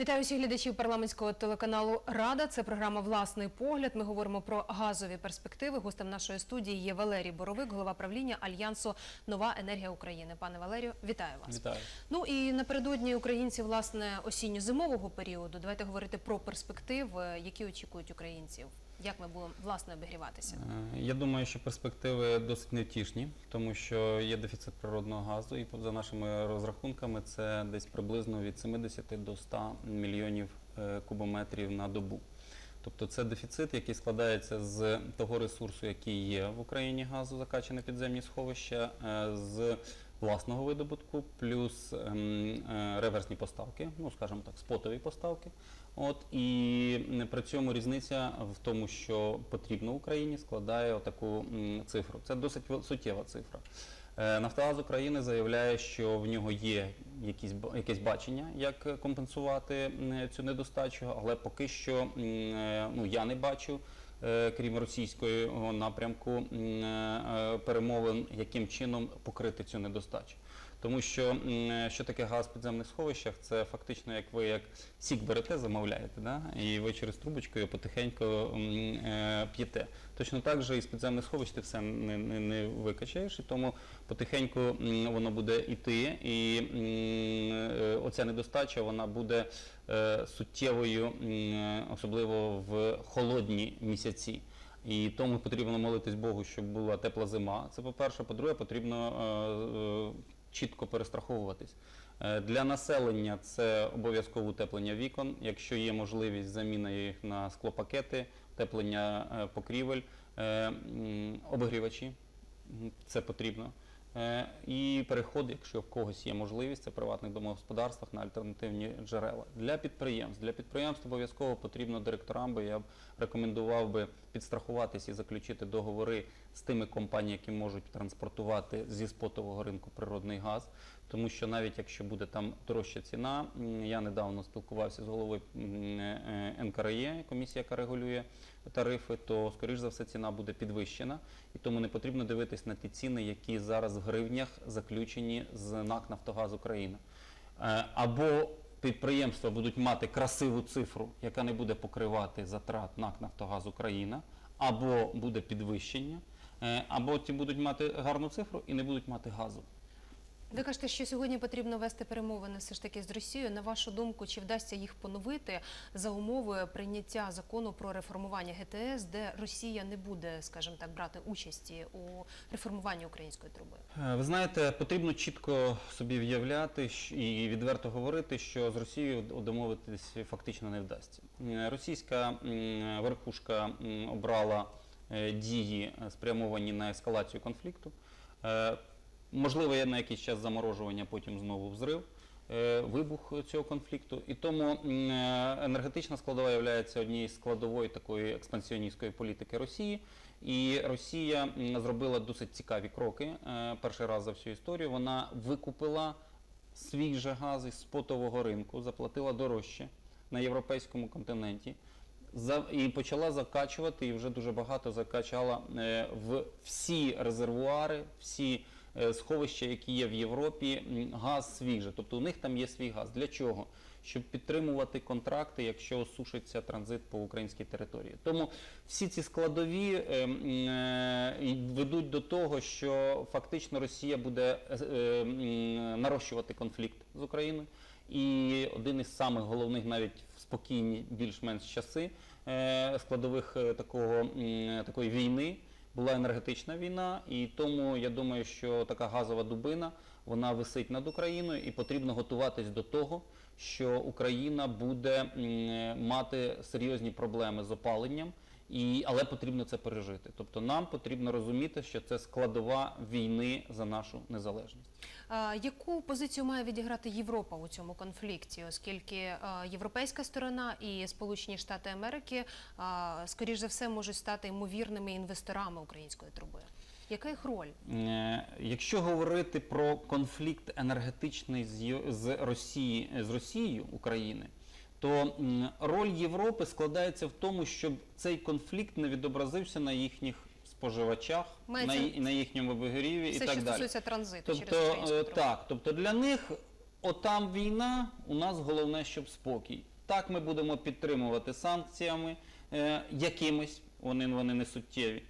Вітаю всіх глядачів парламентського телеканалу Рада. Це програма Власний погляд. Ми говоримо про газові перспективи. Гостем нашої студії є Валерій Боровик, голова правління Альянсу Нова енергія України. Пане Валерію, вітаю вас. Вітаю. Ну і напередодні українці власне осінньо-зимового періоду. Давайте говорити про перспективи, які очікують українців. Як ми будемо власне обігріватися? Е, Я думаю, що перспективи досить невтішні, тому що є дефіцит природного газу, і за нашими розрахунками це десь приблизно від 70 до 100 мільйонів е, кубометрів на добу. Тобто це дефіцит, який складається з того ресурсу, який є в Україні газу, закачане підземні сховища, е, з власного видобутку, плюс ем, реверсні поставки, ну скажімо так, спотові поставки. От і при цьому різниця в тому, що потрібно Україні, складає таку цифру. Це досить суттєва цифра. Е, Нафтогаз України заявляє, що в нього є якісь якесь бачення, як компенсувати цю недостачу, але поки що е, ну я не бачу. е, Крім російського напрямку перемовин, яким чином покрити цю недостачу. Тому що що таке газ в підземних сховищах? Це фактично як ви як сік берете, замовляєте, да? і ви через трубочку його потихеньку е, п'єте. Точно так же і з підземних сховищ ти все не, не, не викачаєш, і тому потихеньку воно буде йти, і е, оця недостача вона буде е, суттєвою, особливо в холодні місяці. І тому потрібно молитись Богу, щоб була тепла зима. Це по-перше. По-друге, потрібно е, е, чітко перестраховуватись. Е, Для населення це обов'язково утеплення вікон. Якщо є можливість заміна їх на склопакети, утеплення е, покрівель, е, обігрівачі. Це потрібно. Е, І переход, якщо в когось є можливість, це приватних домогосподарствах на альтернативні джерела. Для підприємств. Для підприємств обов'язково потрібно директорам, бо я б рекомендував би підстрахуватись і заключити договори з тими компаніями, які можуть транспортувати зі спотового ринку природний газ. Тому що навіть якщо буде там дорожча ціна, я недавно спілкувався з головою м, е, НКРЕ, комісія, яка регулює тарифи, то скоріш за все ціна буде підвищена, і тому не потрібно дивитись на ті ціни, які зараз в гривнях заключені з НАК Нафтогаз Україна. Е, Або підприємства будуть мати красиву цифру, яка не буде покривати затрат НАК Нафтогаз Україна, або буде підвищення, е, або ті будуть мати гарну цифру і не будуть мати газу. Ви кажете, що сьогодні потрібно вести перемовини все ж таки з Росією. На вашу думку, чи вдасться їх поновити за умови прийняття закону про реформування ГТС, де Росія не буде, скажімо так, брати участі у реформуванні української труби? Е, Ви знаєте, потрібно чітко собі в'являти і відверто говорити, що з Росією домовитись фактично не вдасться. Російська верхушка обрала е, дії, е, спрямовані на ескалацію конфлікту. Можливо, є на якийсь час заморожування, потім знову взрив. е, Вибух цього конфлікту, і тому е, енергетична складова є однією з складової такої експансіоністської політики Росії. І Росія зробила досить цікаві кроки. Е, Перший раз за всю історію вона викупила свій же газ із спотового ринку, заплатила дорожче на європейському континенті. І почала закачувати, і вже дуже багато закачала в всі резервуари, всі сховища, які є в Європі, газ свій же. Тобто у них там є свій газ. Для чого? Щоб підтримувати контракти, якщо осушиться транзит по українській території. Тому всі ці складові е, е, ведуть до того, що фактично Росія буде е, е, нарощувати конфлікт з Україною. І один із самих головних, навіть в спокійні більш-менш часи е, складових е, такого, такої війни була енергетична війна, і тому я думаю, що така газова дубина вона висить над Україною, і потрібно готуватись до того, що Україна буде мати серйозні проблеми з опаленням. І, але потрібно це пережити. Тобто нам потрібно розуміти, що це складова війни за нашу незалежність. Яку позицію має відіграти Європа у цьому конфлікті, оскільки європейська сторона і Сполучені Штати Америки, скоріш за все, можуть стати ймовірними інвесторами української труби? Яка їх роль? Е, Якщо говорити про конфлікт енергетичний з, Росії з Росією України, то роль Європи складається в тому, щоб цей конфлікт не відобразився на їхніх споживачах, Мається на, ї- на їхньому вигоріві і Все, так що далі. стосується транзиту через Тобто, українську е, так, тобто для них отам війна, у нас головне, щоб спокій. Так ми будемо підтримувати санкціями е, якимись, вони, вони не суттєві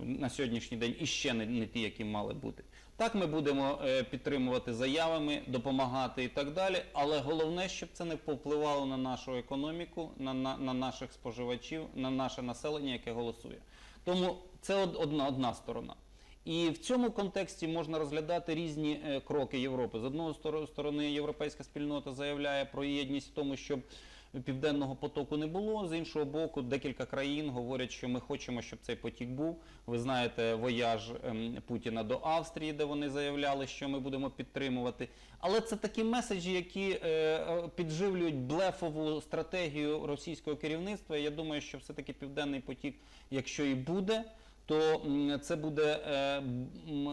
на сьогоднішній день і ще не, не ті, які мали бути. Так ми будемо е, підтримувати заявами, допомагати і так далі. Але головне, щоб це не повпливало на нашу економіку, на, на, на наших споживачів, на наше населення, яке голосує. Тому це одна, одна сторона. І в цьому контексті можна розглядати різні е, кроки Європи. З одного сторони, європейська спільнота заявляє про єдність в тому, щоб південного потоку не було. З іншого боку, декілька країн говорять, що ми хочемо, щоб цей потік був. Ви знаєте, вояж ем, Путіна до Австрії, де вони заявляли, що ми будемо підтримувати. Але це такі меседжі, які е, е, підживлюють блефову стратегію російського керівництва. Я думаю, що все-таки південний потік, якщо і буде, то це буде е,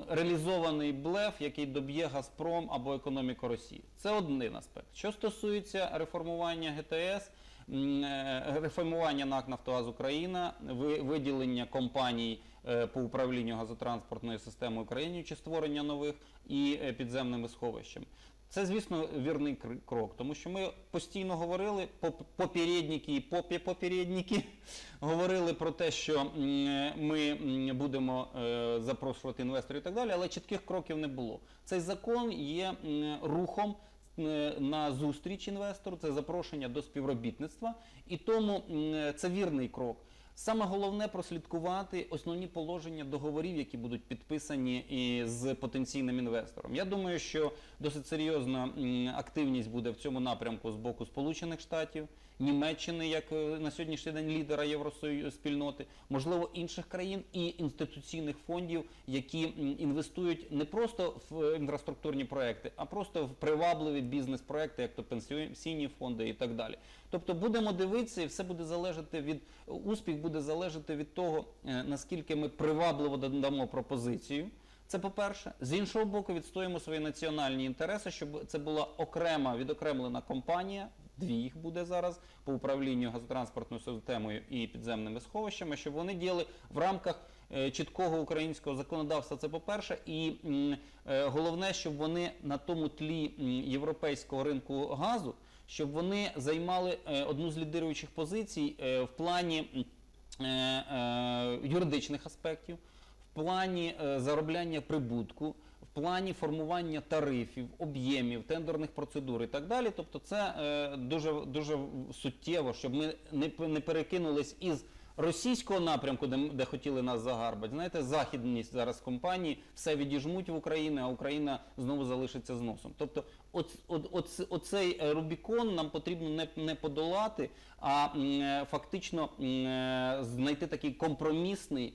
реалізований блеф, який доб'є Газпром або економіку Росії. Це один аспект. Що стосується реформування ГТС, е, реформування НАК Нафтогаз Україна, виділення компаній е, по управлінню газотранспортною системою України чи створення нових і підземними сховищами. Це, звісно, вірний кр- крок, тому що ми постійно говорили, поп- попередники і попі- попередники говорили про те, що ми будемо е, запрошувати інвесторів і так далі, але чітких кроків не було. Цей закон є рухом на зустріч інвестору, це запрошення до співробітництва, і тому це вірний крок. Саме головне прослідкувати основні положення договорів, які будуть підписані з потенційним інвестором. Я думаю, що досить серйозна активність буде в цьому напрямку з боку Сполучених Штатів, Німеччини, як е, на сьогоднішній день лідера євроспільноти, можливо, інших країн і інституційних фондів, які інвестують не просто в е, інфраструктурні проекти, а просто в привабливі бізнес-проекти, як то пенсійні фонди і так далі. Тобто будемо дивитися, і все буде залежати від успіх буде залежати від того, е, наскільки ми привабливо дамо пропозицію. Це по-перше, з іншого боку, відстоїмо свої національні інтереси, щоб це була окрема відокремлена компанія. Дві їх буде зараз по управлінню газотранспортною системою і підземними сховищами, щоб вони діяли в рамках е, чіткого українського законодавства. Це по-перше, і е, головне, щоб вони на тому тлі європейського ринку газу, щоб вони займали е, одну з лідируючих позицій в плані юридичних аспектів, в плані заробляння прибутку, плані формування тарифів, об'ємів, тендерних процедур і так далі. Тобто, це е, дуже дуже суттєво, щоб ми не, не перекинулись із російського напрямку, де, де хотіли нас загарбати. Знаєте, західні зараз компанії все відіжмуть в Україну, а Україна знову залишиться з носом. Тобто, от, от, от, оцей е, Рубікон нам потрібно не, не подолати, а м, е, фактично м, е, знайти такий компромісний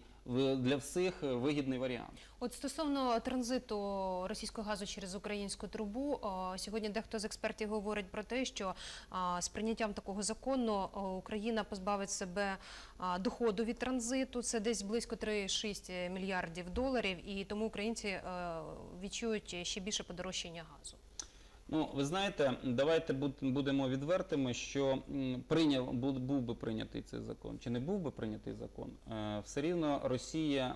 для всіх вигідний варіант. От стосовно транзиту російського газу через українську трубу, сьогодні дехто з експертів говорить про те, що з прийняттям такого закону Україна позбавить себе доходу від транзиту. Це десь близько 3,6 мільярдів доларів, і тому українці відчують ще більше подорожчання газу. Ну, ви знаєте, давайте будемо відвертими, що прийняв був, би прийнятий цей закон, чи не був би прийнятий закон, е, все рівно Росія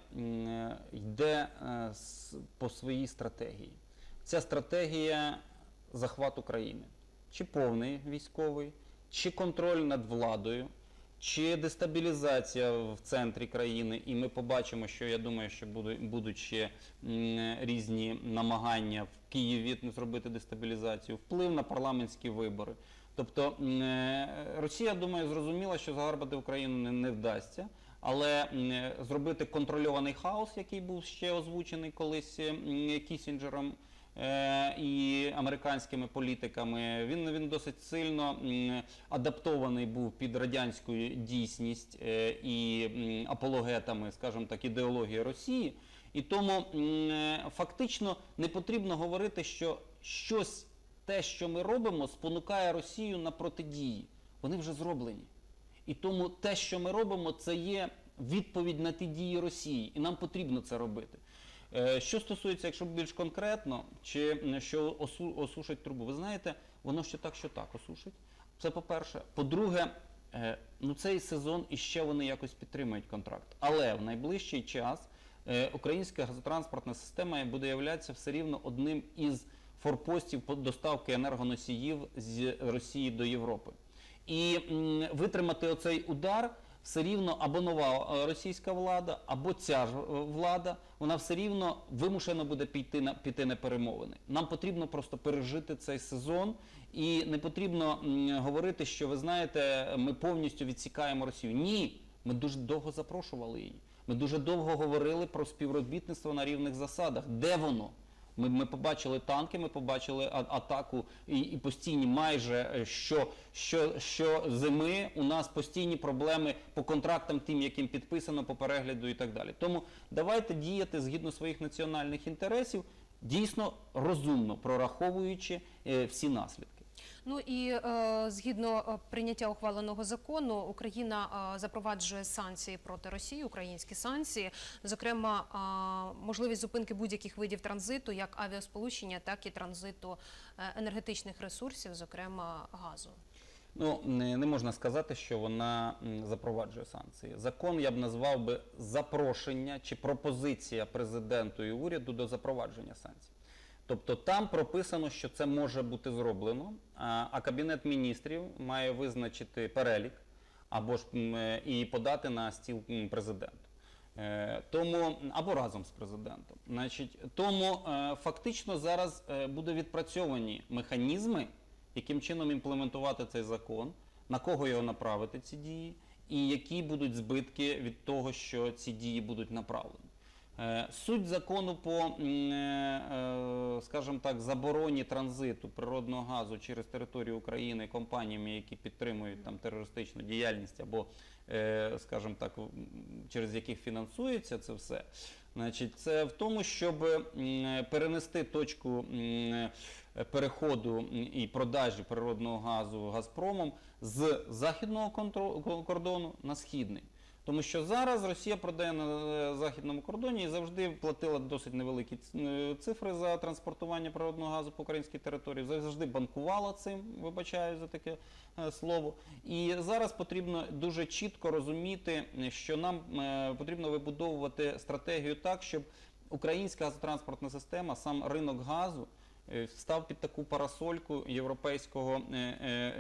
йде е, по своїй стратегії. Ця стратегія захват України, чи повний військовий, чи контроль над владою, чи дестабілізація в центрі країни, і ми побачимо, що я думаю, що будуть, ще різні намагання в Києві зробити дестабілізацію, вплив на парламентські вибори. Тобто е, Росія, думаю, зрозуміла, що загарбати Україну не, вдасться. Але е, зробити контрольований хаос, який був ще озвучений колись Кісінджером і американськими політиками, він, він досить сильно адаптований був під радянську дійсність е, і апологетами, скажімо так, ідеології Росії. І тому е, фактично не потрібно говорити, що щось те, що ми робимо, спонукає Росію на протидії. Вони вже зроблені. І тому те, що ми робимо, це є відповідь на ті дії Росії, і нам потрібно це робити. Е, Що стосується, якщо більш конкретно, чи що осу- осушить трубу, ви знаєте, воно що так, що так осушить. Це по-перше. По-друге, е, ну цей сезон іще вони якось підтримують контракт. Але в найближчий час е, українська газотранспортна система буде являтися все рівно одним із форпостів по доставки енергоносіїв з Росії до Європи. І витримати оцей удар все рівно або нова е, російська влада, або ця ж е, влада, вона все рівно вимушена буде піти на піти на перемовини. Нам потрібно просто пережити цей сезон, і не потрібно говорити, що ви знаєте, ми повністю відсікаємо Росію. Ні, ми дуже довго запрошували її. Ми дуже довго говорили про співробітництво на рівних засадах. Де воно? Ми, ми побачили танки, ми побачили а- атаку і, і постійні майже е, що, що, що зими у нас постійні проблеми по контрактам, тим, яким підписано, по перегляду і так далі. Тому давайте діяти згідно своїх національних інтересів, дійсно розумно прораховуючи е, всі наслідки. Ну і е, згідно е, прийняття ухваленого закону, Україна е, запроваджує санкції проти Росії, українські санкції, зокрема, можливість зупинки будь-яких видів транзиту, як авіасполучення, так і транзиту енергетичних ресурсів, зокрема газу. Ну не можна сказати, що вона запроваджує санкції. Закон я б назвав би запрошення чи пропозиція президенту і уряду до запровадження санкцій. Тобто там прописано, що це може бути зроблено, а, кабінет міністрів має визначити перелік або ж е, і подати на стіл президенту. Е, Тому або разом з президентом. Значить, тому е, фактично зараз буде відпрацьовані механізми, яким чином імплементувати цей закон, на кого його направити ці дії, і які будуть збитки від того, що ці дії будуть направлені. Е, Суть закону по, е, е, скажімо так, забороні транзиту природного газу через територію України компаніями, які підтримують там терористичну діяльність або, скажімо так, через яких фінансується це все. Значить, це в тому, щоб перенести точку переходу і продажі природного газу Газпромом з західного кордону на східний. Тому що зараз Росія продає на е, західному кордоні і завжди платила досить невеликі е, цифри за транспортування природного газу по українській території. Завжди банкувала цим, вибачаю за таке е, слово. І зараз потрібно дуже чітко розуміти, що нам потрібно вибудовувати стратегію так, щоб українська газотранспортна система, сам ринок газу. Став під таку парасольку європейського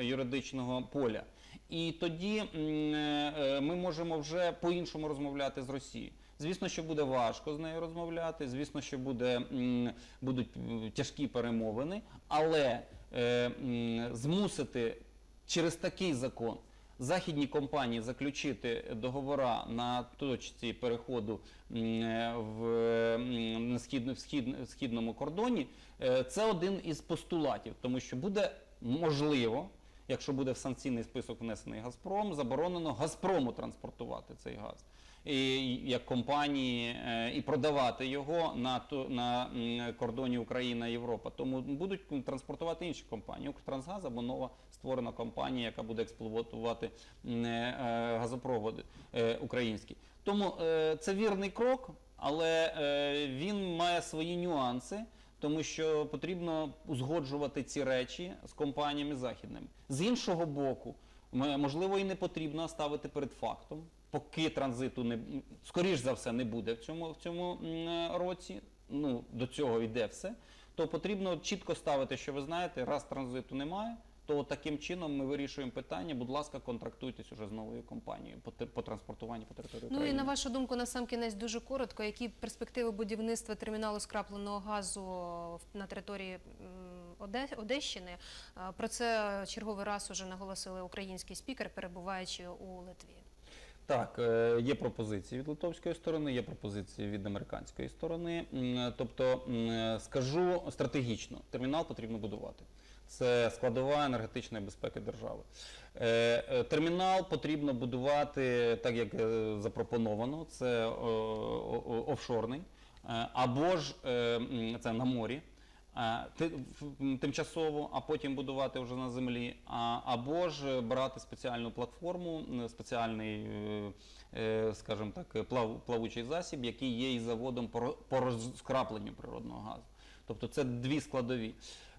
юридичного поля. І тоді е, е, ми можемо вже по-іншому розмовляти з Росією. Звісно, що буде важко з нею розмовляти, звісно, що буде, будуть тяжкі перемовини, але е, змусити через такий закон західні компанії заключити договора на точці переходу е, в, східному кордоні, е, це один із постулатів, тому що буде можливо якщо буде в санкційний список внесений Газпром, заборонено Газпрому транспортувати цей газ. І, як компанії е, і продавати його на, на кордоні Україна-Європа. Тому будуть транспортувати інші компанії. Укртрансгаз або нова створена компанія, яка буде експлуатувати м, е, газопроводи е, українські. Тому е, це вірний крок, але е, він має свої нюанси тому що потрібно узгоджувати ці речі з компаніями західними. З іншого боку, можливо, і не потрібно ставити перед фактом, поки транзиту не скоріш за все не буде в цьому в цьому році. Ну до цього йде все. То потрібно чітко ставити, що ви знаєте, раз транзиту немає. То таким чином ми вирішуємо питання. Будь ласка, контрактуйтесь уже з новою компанією по, по транспортуванню по території Ну і на вашу думку, на сам кінець дуже коротко, які перспективи будівництва терміналу скрапленого газу на території Одещини? Про це черговий раз уже наголосили український спікер, перебуваючи у Литві. Так, е, є пропозиції від литовської сторони, є пропозиції від американської сторони. Тобто, е, скажу стратегічно, термінал потрібно будувати. Це складова енергетичної безпеки держави. Е, е, Термінал потрібно будувати так, як е, запропоновано. Це офшорний, або ж це на морі. Тимчасово, а потім будувати вже на землі, або ж брати спеціальну платформу, спеціальний, скажімо так, плав, плавучий засіб, який є і заводом по розкрапленню природного газу. Тобто це дві складові.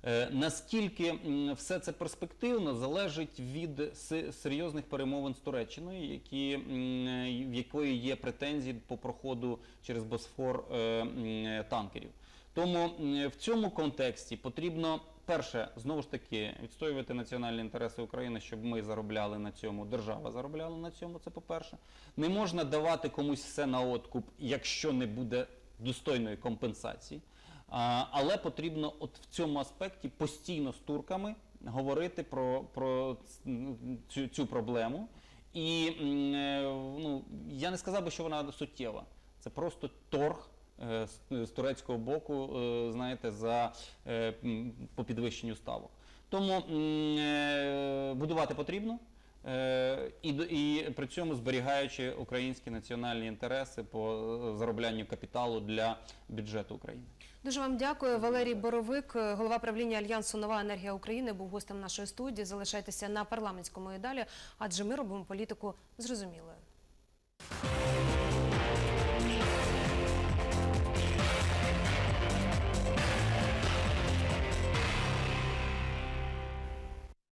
Е, Наскільки все це перспективно залежить від серйозних перемовин з Туреччиною, які, в якої є претензії по проходу через Босфор е, танкерів. Тому в цьому контексті потрібно перше знову ж таки відстоювати національні інтереси України, щоб ми заробляли на цьому, держава заробляла на цьому. Це по-перше. Не можна давати комусь все на откуп, якщо не буде достойної компенсації. Але потрібно от в цьому аспекті постійно з турками говорити про, про цю, цю проблему. І е, ну, я не сказав би, що вона суттєва. Це просто торг е, з, турецького боку, е, знаєте, за по підвищенню ставок. Тому будувати потрібно. Е, І, і при цьому зберігаючи українські національні інтереси по е, зароблянню капіталу для бюджету України. Дуже вам дякую. Валерій Боровик, голова правління Альянсу Нова енергія України, був гостем нашої студії. Залишайтеся на парламентському і далі, адже ми робимо політику зрозумілою.